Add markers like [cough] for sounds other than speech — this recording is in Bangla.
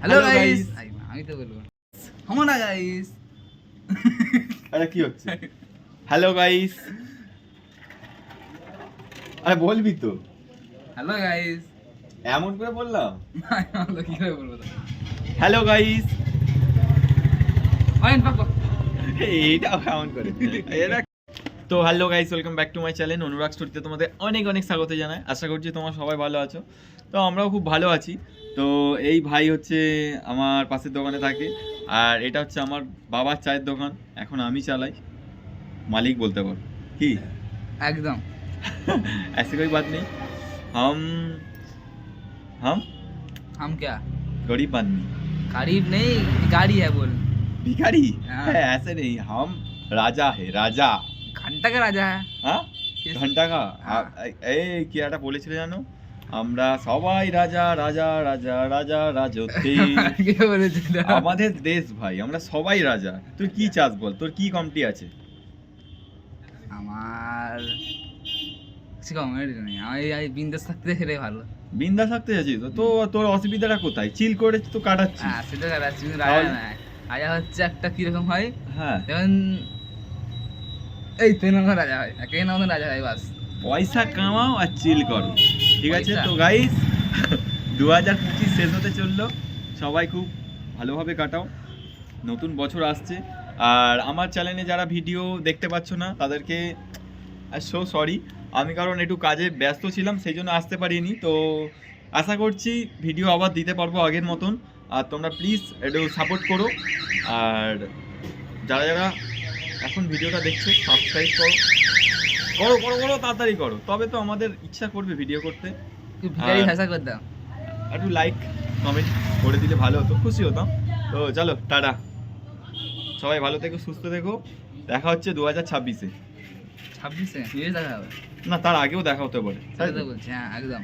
হ্যালো গাইস আমি তো বলব হমনা গাইস আরে কি হচ্ছে? হ্যালো গাইস আরে বলবি তো। হ্যালো গাইস এমন করে বললাম। হ্যালো কি করে বলব হ্যালো গাইস এইটাও কেমন করে। তো hello guys welcome back to my channel Anurag স্টোরিতে তোমাদের অনেক অনেক স্বাগত জানাই। আশা করছি তোমরা সবাই ভালো আছো। তো আমরাও খুব ভালো আছি। তো এই ভাই হচ্ছে আমার পাশের দোকানে থাকে আর এটা হচ্ছে আমার বাবার চায়ের দোকান এখন আমি চালাই মালিক বলতে পারো কি একদম [laughs] ऐसी कोई बात नहीं हम हम हम क्या गरीब आदमी गरीब नहीं गाड़ी है बोल भिखारी हाँ। है ऐसे नहीं हम राजा है राजा ঘন্টা का राजा है হ্যাঁ ঘন্টা কা হ্যাঁ। এই কি একটা বলেছিলে জানো আমরা সবাই রাজা রাজা রাজা রাজা রাজত্বে। [laughs] আমাদের দেশ ভাই আমরা সবাই রাজা। তুই কি চাস বল? তোর কি কমটি আছে? আমার কিছু কমেডি নেই। আমি বিন্দাস থাকতে ভালো। বিন্দা থাকতে যাচ্ছিস তো? তোর অসুবিধাটা কোথায়? চিল করে তো কাটাচ্ছিস। হ্যাঁ সেটা রাজা কিন্তু রাজা না রাজা হচ্ছে একটা কীরকম হয়? হ্যাঁ। যেমন এই তিন রাজা হয়। রাজা হয় বাস। পয়সা কামাও আর চিল করো। ঠিক আছে? তো গাইস [laughs] দু হাজার পঁচিশ শেষ হতে চলল। সবাই খুব ভালোভাবে কাটাও। নতুন বছর আসছে। আর আমার চ্যানেলে যারা ভিডিও দেখতে পাচ্ছ না তাদেরকে সো সরি আমি কারণ একটু কাজে ব্যস্ত ছিলাম সেই জন্য আসতে পারিনি। তো আশা করছি ভিডিও আবার দিতে পারব আগের মতন। আর তোমরা প্লিজ একটু সাপোর্ট করো। আর যারা যারা এখন ভিডিওটা দেখছ সাবস্ক্রাইব করো। করো করো করো তাড়াতাড়ি করো। তবে তো আমাদের ইচ্ছা করবে ভিডিও করতে। তুই হাসা কর দাও। একটু লাইক কমেন্ট করে দিলে ভালো হতো। খুশি হতাম। তো চলো টাটা। সবাই ভালো থেকো সুস্থ থেকো। দেখা হচ্ছে দু হাজার ছাব্বিশে। ছাব্বিশে? দেখা হবে? না তার আগেও দেখা হতে পারে। বলছি হ্যাঁ একদম।